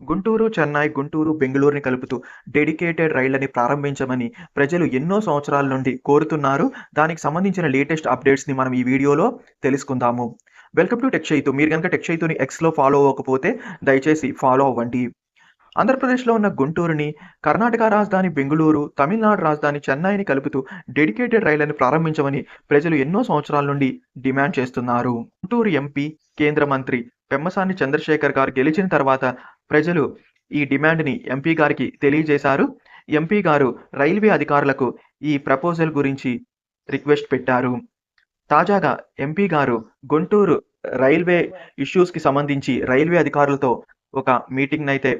గుంటూరు, చెన్నై, గుంటూరు, బెంగళూరుని కలుపుతూ డెడికేటెడ్ రైళ్ళని ప్రారంభించమని ప్రజలు ఎన్నో సంవత్సరాల నుండి కోరుతున్నారు. దానికి సంబంధించిన లేటెస్ట్ అప్డేట్స్‌ని మనం ఈ వీడియోలో తెలుసుకుందాము. Welcome to tech Chaitu. మీరు కనుక టెక్ చైతుని ఎక్స్‌లో ఫాలో అవ్వకపోతే దయచేసి ఫాలో అవ్వండి. ఆంధ్రప్రదేశ్‌లో ఉన్న గుంటూరుని, కర్ణాటక రాజధాని బెంగళూరు తమిళనాడు రాజధాని చెన్నైని కలుపుతూ డెడికేటెడ్ రైళ్ళను ప్రారంభించమని ప్రజలు ఎన్నో సంవత్సరాల నుండి డిమాండ్ చేస్తున్నారు. గుంటూరు ఎంపీ, కేంద్ర మంత్రి పెమ్మసాని చంద్రశేఖర్ గారు గెలిచిన తర్వాత ప్రజలు ఈ డిమాండ్‌ని ఎంపీ గారికి తెలియజేశారు. ఎంపీ గారు రైల్వే అధికారులకు ఈ ప్రపోజల్ గురించి రిక్వెస్ట్ పెట్టారు. తాజాగా ఎంపీ గారు గుంటూరు రైల్వే ఇష్యూస్‌కి సంబంధించి రైల్వే అధికారులతో ఒక మీటింగ్ అయితే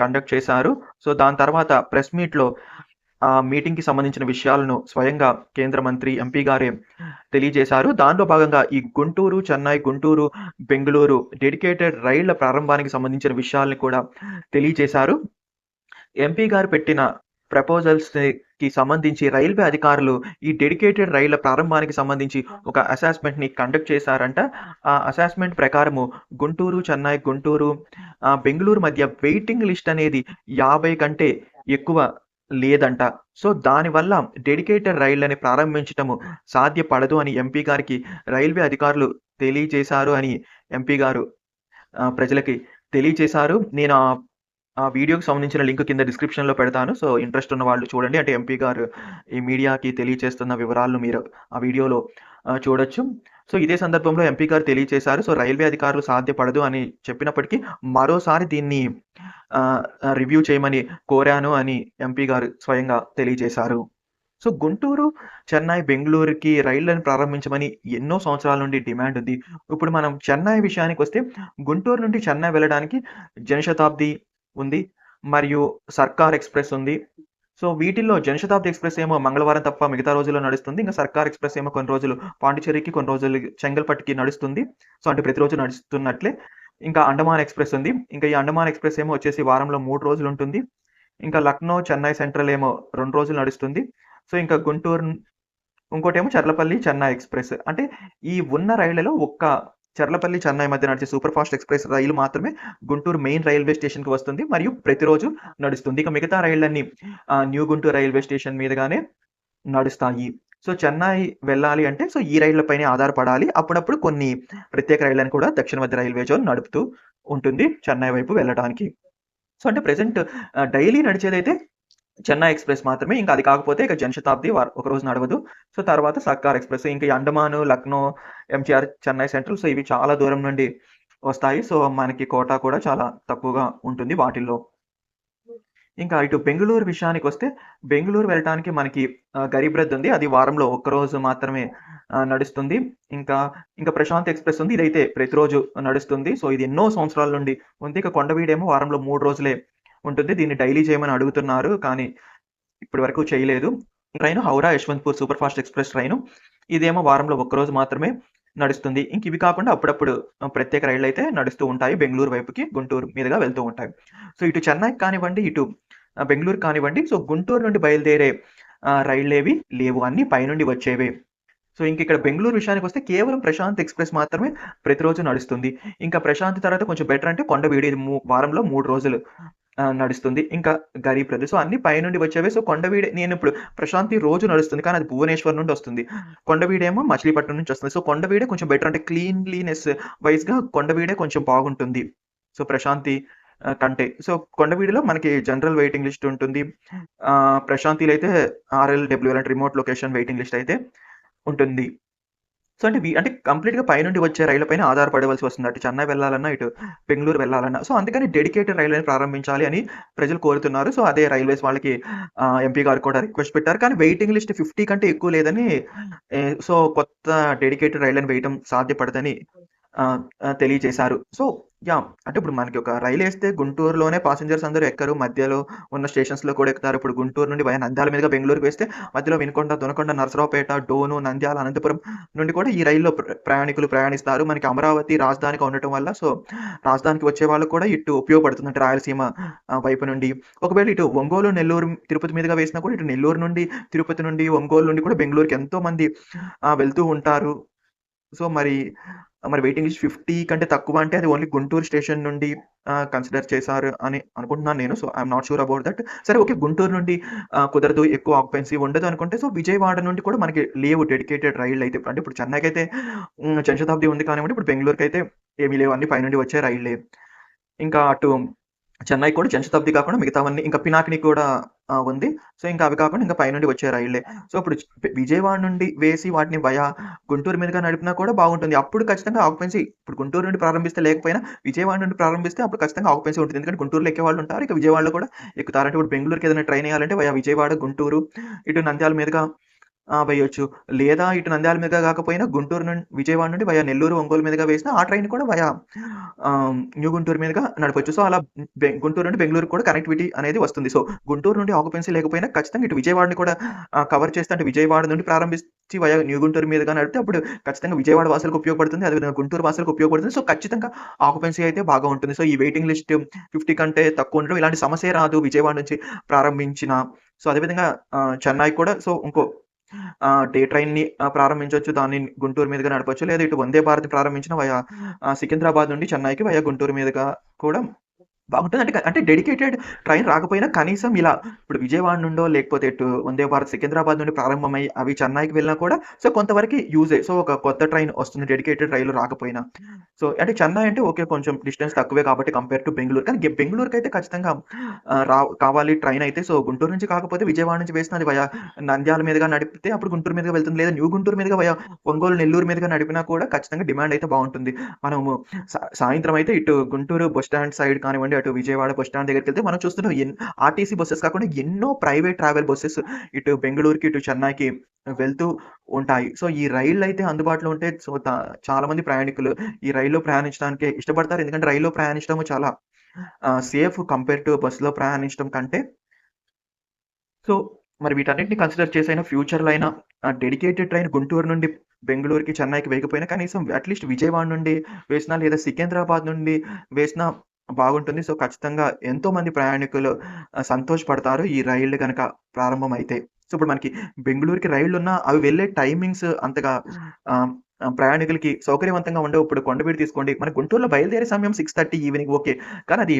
కండక్ట్ చేశారు. సో, దాని తర్వాత ప్రెస్ మీట్‌లో ఆ మీటింగ్‌కి సంబంధించిన విషయాలను స్వయంగా కేంద్ర మంత్రి ఎంపీ గారే తెలియజేశారు. దానిలో భాగంగా ఈ గుంటూరు, చెన్నై, గుంటూరు, బెంగళూరు డెడికేటెడ్ రైళ్ళ ప్రారంభానికి సంబంధించిన విషయాల్ని కూడా తెలియజేశారు. ఎంపీ గారు పెట్టిన ప్రపోజల్స్‌కి సంబంధించి రైల్వే అధికారులు ఈ డెడికేటెడ్ రైళ్ళ ప్రారంభానికి సంబంధించి ఒక అసెస్మెంట్‌ని కండక్ట్ చేశారంట. ఆ అసెస్మెంట్ ప్రకారము గుంటూరు, చెన్నై, గుంటూరు, బెంగళూరు మధ్య వెయిటింగ్ లిస్ట్ అనేది 50 కంటే ఎక్కువ లేదంట. సో, దానివల్ల డెడికేటెడ్ రైళ్ళని ప్రారంభించటము సాధ్యపడదు అని ఎంపీ గారికి రైల్వే అధికారులు తెలియజేశారు అని ఎంపీ గారు ప్రజలకి తెలియజేశారు. నేను ఆ వీడియోకి సంబంధించిన లింక్ కింద డిస్క్రిప్షన్‌లో పెడతాను. సో, ఇంట్రెస్ట్ ఉన్న వాళ్ళు చూడండి. అంటే ఎంపీ గారు ఈ మీడియాకి తెలియజేస్తున్న వివరాలను మీరు ఆ వీడియోలో చూడొచ్చు. సో, ఇదే సందర్భంలో ఎంపీ గారు తెలియజేశారు. సో, రైల్వే అధికారులు సాధ్యపడదు అని చెప్పినప్పటికీ మరోసారి దీన్ని రివ్యూ చేయమని కోరాను అని ఎంపీ గారు స్వయంగా తెలియజేశారు. సో, గుంటూరు, చెన్నై, బెంగళూరుకి రైళ్ళను ప్రారంభించమని ఎన్నో సంవత్సరాల నుండి డిమాండ్ ఉంది. ఇప్పుడు మనం చెన్నై విషయానికి వస్తే గుంటూరు నుండి చెన్నై వెళ్ళడానికి జనశతాబ్ది ఉంది. మరియు సర్కార్ ఎక్స్‌ప్రెస్ ఉంది. సో, వీటిల్లో జనశతాబ్ది ఎక్స్‌ప్రెస్ ఏమో మంగళవారం తప్ప మిగతా రోజుల్లో నడుస్తుంది. ఇంకా సర్కార్ ఎక్స్‌ప్రెస్ ఏమో కొన్ని రోజులు పాండిచ్చేరికి, కొన్ని రోజులు చెంగల్పట్టుకి నడుస్తుంది. సో, అంటే ప్రతిరోజు నడుస్తున్నట్లే. ఇంకా అండమాన్ ఎక్స్‌ప్రెస్ ఉంది. ఇంకా ఈ అండమాన్ ఎక్స్‌ప్రెస్ ఏమో వచ్చేసి వారంలో మూడు రోజులు ఉంటుంది. ఇంకా లక్నో, చెన్నై సెంట్రల్ ఏమో రెండు రోజులు నడుస్తుంది. సో, ఇంకా గుంటూరు ఇంకోటేమో చర్లపల్లి, చెన్నై ఎక్స్‌ప్రెస్. అంటే ఈ ఉన్న రైళ్ళలో ఒక్క చర్లపల్లి, చెన్నై మధ్య నడిచే సూపర్ ఫాస్ట్ ఎక్స్‌ప్రెస్ రైలు మాత్రమే గుంటూరు మెయిన్ రైల్వే స్టేషన్‌కి వస్తుంది. మరియు ప్రతిరోజు నడుస్తుంది. ఇక మిగతా రైళ్ళన్నీ న్యూ గుంటూరు రైల్వే స్టేషన్ మీదుగానే నడుస్తాయి. సో, చెన్నై వెళ్ళాలి అంటే సో, ఈ రైళ్ళపైనే ఆధారపడాలి. అప్పుడప్పుడు కొన్ని ప్రత్యేక రైళ్ళను కూడా దక్షిణ మధ్య రైల్వే జోన్ నడుపుతూ ఉంటుంది చెన్నై వైపు వెళ్ళడానికి. సో, అంటే ప్రజెంట్ డైలీ నడిచేదైతే చెన్నై ఎక్స్‌ప్రెస్ మాత్రమే. ఇంకా అది కాకపోతే ఇక జనశతాబ్ది ఒక రోజు నడవదు. సో, తర్వాత సర్కార్ ఎక్స్‌ప్రెస్. ఇంకా అండమాను అండమాన్, లక్నో, ఎంజీఆర్, చెన్నై సెంట్రల్ సో, ఇవి చాలా దూరం నుండి వస్తాయి. సో, మనకి కోటా కూడా చాలా తక్కువగా ఉంటుంది వాటిల్లో. ఇంకా ఇటు బెంగుళూరు విషయానికొస్తే బెంగళూరు వెళ్ళటానికి మనకి గరీబ్ రథ్ ఉంది. అది వారంలో ఒక్కరోజు మాత్రమే నడుస్తుంది. ఇంకా, ఇంకా ప్రశాంత్ ఎక్స్‌ప్రెస్ ఉంది. ఇదైతే ప్రతిరోజు నడుస్తుంది. సో, ఇది ఎన్నో సంవత్సరాల నుండి ఉంది. ఇక కొండవీడేమో వారంలో మూడు రోజులే ఉంటుంది. దీన్ని డైలీ చేయమని అడుగుతున్నారు. కానీ ఇప్పటి వరకు చేయలేదు. Train Howrah, Yesvantpur super fast express train. ఇదేమో వారంలో ఒక్కరోజు మాత్రమే నడుస్తుంది. ఇంక ఇవి కాకుండా అప్పుడప్పుడు ప్రత్యేక రైళ్ళు అయితే నడుస్తూ ఉంటాయి. బెంగళూరు వైపుకి గుంటూరు మీదుగా వెళ్తూ ఉంటాయి. సో, ఇటు చెన్నైకి కానివ్వండి, ఇటు బెంగళూరు కానివ్వండి, సో, గుంటూరు నుండి బయలుదేరే ఆహ్, ఏవి లేవు. అన్ని పైనుండి వచ్చేవే. సో, ఇంక ఇక్కడ బెంగుళూరు విషయానికొస్తే కేవలం ప్రశాంత్ ఎక్స్‌ప్రెస్ మాత్రమే ప్రతిరోజు నడుస్తుంది. ఇంకా ప్రశాంత్ తర్వాత కొంచెం బెటర్ అంటే కొండ వీడి వారంలో మూడు రోజులు నడుస్తుంది. ఇంకా గరీబ్ రథ్. సో, అన్నీ పైనుండి వచ్చేవే. సో, కొండవీడే నేనిప్పుడు ప్రశాంతి రోజు నడుస్తుంది. కానీ అది భువనేశ్వర్ నుండి వస్తుంది. కొండవీడేమో మచిలీపట్నం నుంచి వస్తుంది. సో, కొండవీడే కొంచెం బెటర్ అంటే క్లీన్లీనెస్ వైస్‌గా కొండవీడే కొంచెం బాగుంటుంది. సో, ప్రశాంతి కంటే. సో, కొండవీడులో మనకి జనరల్ వెయిటింగ్ లిస్ట్ ఉంటుంది. ప్రశాంతిలో అయితే ఆర్ఎల్‌డబ్ల్యూఎల్ అంటే రిమోట్ లొకేషన్ వెయిటింగ్ లిస్ట్ అయితే ఉంటుంది. సో, అంటే అంటే కంప్లీట్‌గా పైనుండి వచ్చే రైలు పైన ఆధారపడవలసి వస్తుంది. అటు చెన్నై వెళ్ళాలన్నా, ఇటు బెంగళూరు వెళ్ళాలన్నా. సో, అందుకని డెడికేటెడ్ రైళ్ళని ప్రారంభించాలి అని ప్రజలు కోరుతున్నారు. సో, అదే రైల్వేస్ వాళ్ళకి ఎంపీ గారు కూడా రిక్వెస్ట్ పెట్టారు. కానీ వెయిటింగ్ లిస్ట్ 50 కంటే ఎక్కువ లేదని సో, కొత్త డెడికేటెడ్ రైళ్ళని వేయటం సాధ్యపడదని తెలియజేశారు. సో, యా అంటే ఇప్పుడు మనకి ఒక రైలు వేస్తే గుంటూరులోనే పాసెంజర్స్ అందరూ ఎక్కరు. మధ్యలో ఉన్న స్టేషన్స్‌లో కూడా ఎక్కుతారు. ఇప్పుడు గుంటూరు నుండి వయా నంద్యాల మీదుగా బెంగుళూరుకి వేస్తే మధ్యలో వినుకొండ, దొనకొండ, నరసరావుపేట, డోను, నంద్యాల, అనంతపురం నుండి కూడా ఈ రైల్లో ప్రయాణికులు ప్రయాణిస్తారు. మనకి అమరావతి రాజధానిగా ఉండటం వల్ల సో, రాజధానికి వచ్చే వాళ్ళకి కూడా ఇటు ఉపయోగపడుతుంది. అంటే రాయలసీమ వైపు నుండి. ఒకవేళ ఇటు ఒంగోలు, నెల్లూరు, తిరుపతి మీదుగా వేసినా కూడా ఇటు నెల్లూరు నుండి, తిరుపతి నుండి, ఒంగోలు నుండి కూడా బెంగళూరుకి ఎంతో మంది వెళ్తూ ఉంటారు. సో, మరి మరి వెయిటింగ్ లిస్ట్ 50 కంటే తక్కువ అంటే అది ఓన్లీ గుంటూరు స్టేషన్ నుండి కన్సిడర్ చేశారు అని అనుకుంటున్నాను నేను. So, I not sure about that. సరే ఓకే. గుంటూరు నుండి కుదరదు ఎక్కువ ఆక్యుపెన్సీ ఉండదు అనుకుంటే సో, విజయవాడ నుండి కూడా మనకి లేవు డెడికేటెడ్ రైళ్ళయితే. అంటే ఇప్పుడు చెన్నైకైతే అయితే జనశతాబ్ది ఉంది కానివ్వండి, ఇప్పుడు బెంగుళూరుకైతే ఏమీ లేవు. అన్ని పైనుండి వచ్చే రైళ్ళే. ఇంకా అటు చెన్నై కూడా జనశతాబ్ది కాకుండా మిగతావన్నీ ఇంకా పినాకిని కూడా ఉంది. సో, ఇంకా అవి కాకుండా ఇంకా పైనుండి వచ్చే రైళ్ళే సో, ఇప్పుడు విజయవాడ నుండి వేసి వాటిని వయా గుంటూరు మీదుగా నడిపినా కూడా బాగుంటుంది. అప్పుడు ఖచ్చితంగా ఆక్యుపెన్సీ ఇప్పుడు గుంటూరు నుండి ప్రారంభిస్తే లేకపోయినా విజయవాడ నుండి ప్రారంభిస్తే అప్పుడు ఖచ్చితంగా ఆక్యుపెన్సీ ఉంటుంది. ఎందుకంటే గుంటూరులో ఎక్కేవాళ్ళు ఉంటారు. ఇక విజయవాడలో కూడా ఎక్కుతారు. అంటే ఇప్పుడు బెంగళూరుకి ఏదైనా ట్రైన్ వేయాలంటే వయా విజయవాడ, గుంటూరు, ఇటు నంద్యాల మీదుగా వేయొచ్చు. లేదా ఇటు నంద్యాల మీదుగా కాకపోయినా గుంటూరు నుండి విజయవాడ నుండి వయా నెల్లూరు, ఒంగోలు మీదుగా వేసినా ఆ ట్రైన్ కూడా వయా న్యూ గుంటూరు మీదుగా నడపొచ్చు. సో, అలా గుంటూరు నుండి బెంగళూరు కూడా కనెక్టివిటీ అనేది వస్తుంది. సో, గుంటూరు నుండి ఆకుపెన్సీ లేకపోయినా ఖచ్చితంగా ఇటు విజయవాడని కూడా కవర్ చేస్తే అంటే విజయవాడ నుండి ప్రారంభించి వయా న్యూ గుంటూరు మీదుగా నడిపితే అప్పుడు ఖచ్చితంగా విజయవాడ వాసులకు ఉపయోగపడుతుంది. అదేవిధంగా గుంటూరు వాసులకు ఉపయోగపడుతుంది. సో, ఖచ్చితంగా ఆకుపెన్సీ అయితే బాగా ఉంటుంది. సో, ఈ వెయిటింగ్ లిస్ట్ 50 కంటే తక్కువ ఉండడం ఇలాంటి సమస్య రాదు విజయవాడ నుంచి ప్రారంభించిన సో, అదేవిధంగా చెన్నై కూడా సో, ఇంకో డే ట్రైన్‌ని ఆహ్, ప్రారంభించొచ్చు. దాన్ని గుంటూరు మీదుగా నడపొచ్చు. లేదా ఇటు వందే భారత్ ప్రారంభించిన వయా సికింద్రాబాద్ నుండి చెన్నైకి వయా గుంటూరు మీదుగా కూడా బాగుంటుంది. అంటే అంటే డెడికేటెడ్ ట్రైన్ రాకపోయినా కనీసం ఇలా ఇప్పుడు విజయవాడ నుండో లేకపోతే ఇటు వందే భారత్ సికింద్రాబాద్ నుండి ప్రారంభమై అవి చెన్నైకి వెళ్ళినా కూడా సో, కొంతవరకి యూజే. సో, ఒక కొత్త ట్రైన్ వస్తుంది డెడికేటెడ్ రైలు రాకపోయినా. సో, అంటే చెన్నై అంటే ఓకే. కొంచెం డిస్టెన్స్ తక్కువే కాబట్టి కంపేర్ టు బెంగుళూరు. కానీ బెంగళూరుకి అయితే ఖచ్చితంగా రా కావాలి ట్రైన్ అయితే. సో, గుంటూరు నుంచి కాకపోతే విజయవాడ నుంచి వేసిన అది వయా నంద్యాల మీదుగా నడిపితే అప్పుడు గుంటూరు మీదుగా వెళ్తుంది. లేదా న్యూ గుంటూరు మీదుగా వయా ఒంగోలు, నెల్లూరు మీదుగా నడిపినా కూడా ఖచ్చితంగా డిమాండ్ అయితే బాగుంటుంది. మనము సాయంత్రం అయితే ఇటు గుంటూరు బస్ స్టాండ్ సైడ్ కానివ్వండి, అటు విజయవాడ బస్ స్టాండ్ దగ్గరికెళ్తే మనం చూస్తున్నాం ఎన్ ఆర్టీసీ బస్సెస్ కాకుండా ఎన్నో ప్రైవేట్ ట్రావెల్ బస్సెస్ ఇటు బెంగళూరుకి ఇటు చెన్నైకి వెళ్తూ ఉంటాయి. సో, ఈ రైళ్ళయితే అందుబాటులో ఉంటే సో, చాలా మంది ప్రయాణికులు ఈ రైల్లో ప్రయాణించడానికి ఇష్టపడతారు. ఎందుకంటే రైల్లో ప్రయాణించడం చాలా సేఫ్ కంపేర్ టు బస్సులో ప్రయాణించడం కంటే. సో, మరి వీటన్నిటిని కన్సిడర్ చేసైనా ఫ్యూచర్‌లో అయినా డెడికేటెడ్ ట్రైన్ గుంటూరు నుండి బెంగళూరుకి చెన్నైకి వేయకపోయినా కనీసం అట్‌లీస్ట్ విజయవాడ నుండి వేసినా లేదా సికింద్రాబాద్ నుండి వేసినా బాగుంటుంది. సో, ఖచ్చితంగా ఎంతోమంది ప్రయాణికులు సంతోషపడతారు ఈ రైళ్ళు కనుక ప్రారంభమైతే. సో, ఇప్పుడు మనకి బెంగళూరుకి రైళ్ళు ఉన్నా అవి వెళ్ళే టైమింగ్స్ అంతగా ప్రయాణికులకి సౌకర్యవంతంగా ఉండవు. ఇప్పుడు కొండవీడు తీసుకోండి. మన గుంటూరులో బయలుదేరే సమయం 6:30 ఈవినింగ్ ఓకే. కానీ అది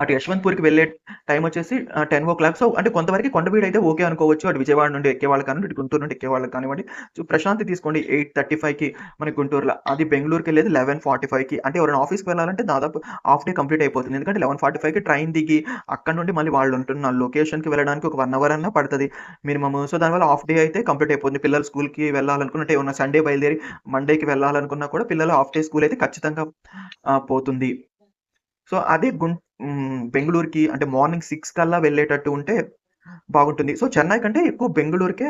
అటు యశ్వంత్‌పూర్‌కి వెళ్ళే టైం వచ్చేసి టెన్ ఓ క్లాక్ సో, అంటే కొంతవరకు కొండవీడు అయితే ఓకే అనుకోవచ్చు. అటు విజయవాడ నుండి ఎక్కేవాళ్ళు కానివ్వండి, ఇటు గుంటూరు నుండి ఎక్కేవాళ్ళు కానివ్వండి. సో, ప్రశాంతి తీసుకోండి ఎయిట్ థర్టీ ఫైవ్కి మన గుంటూరులో. అది బెంగళూరుకి వెళ్ళి లెవెన్ ఫార్టీ ఫైవ్కి అంటే ఎవరైనా ఆఫీస్‌కి వెళ్ళాలంటే దాదాపు హాఫ్ డే కంప్లీట్ అయిపోతుంది. ఎందుకంటే 11:45కి ట్రైన్ దిగి అక్కడ నుండి మళ్ళీ వాళ్ళు ఉంటున్న లొకేషన్‌కి వెళ్ళడానికి ఒక వన్ అవర్ అన్నా పడుతుంది మినిమమ్. సో, దానివల్ల హాఫ్ డే అయితే కంప్లీట్ అయిపోతుంది. పిల్లలు స్కూల్‌కి వెళ్ళాలనుకున్న ఉన్న సండే బయలుదేరి మండేకి వెళ్ళాలనుకున్నా కూడా పిల్లలు హాఫ్ డే స్కూల్ అయితే ఖచ్చితంగా పోతుంది. సో, అదే గుంట హ్మ్. బెంగుళూరుకి అంటే మార్నింగ్ 6 కల్లా వెళ్ళేటట్టు ఉంటే బాగుంటుంది. సో, చెన్నై కంటే ఎక్కువ బెంగుళూరుకే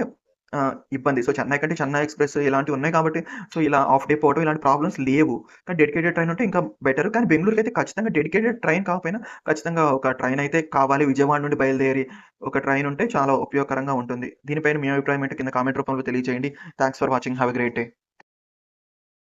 ఆహ్, ఇబ్బంది. సో, చెన్నై కంటే చెన్నై ఎక్స్‌ప్రెస్ ఇలాంటివి ఉన్నాయి కాబట్టి సో, ఇలా హాఫ్ డే పోవడం ఇలాంటి ప్రాబ్లమ్స్ లేవు. కానీ డెడికేటెడ్ ట్రైన్ ఉంటే ఇంకా బెటర్. కానీ బెంగుళూరుకైతే ఖచ్చితంగా డెడికేటెడ్ ట్రైన్ కాకపోయినా ఖచ్చితంగా ఒక ట్రైన్ అయితే కావాలి. విజయవాడ నుండి బయలుదేరి ఒక ట్రైన్ ఉంటే చాలా ఉపయోగకరంగా ఉంటుంది. దీనిపైన మీ అభిప్రాయం ఏంటో కింద కామెంట్ రూపంలో తెలియజేయండి. Thanks for watching. Have a great day.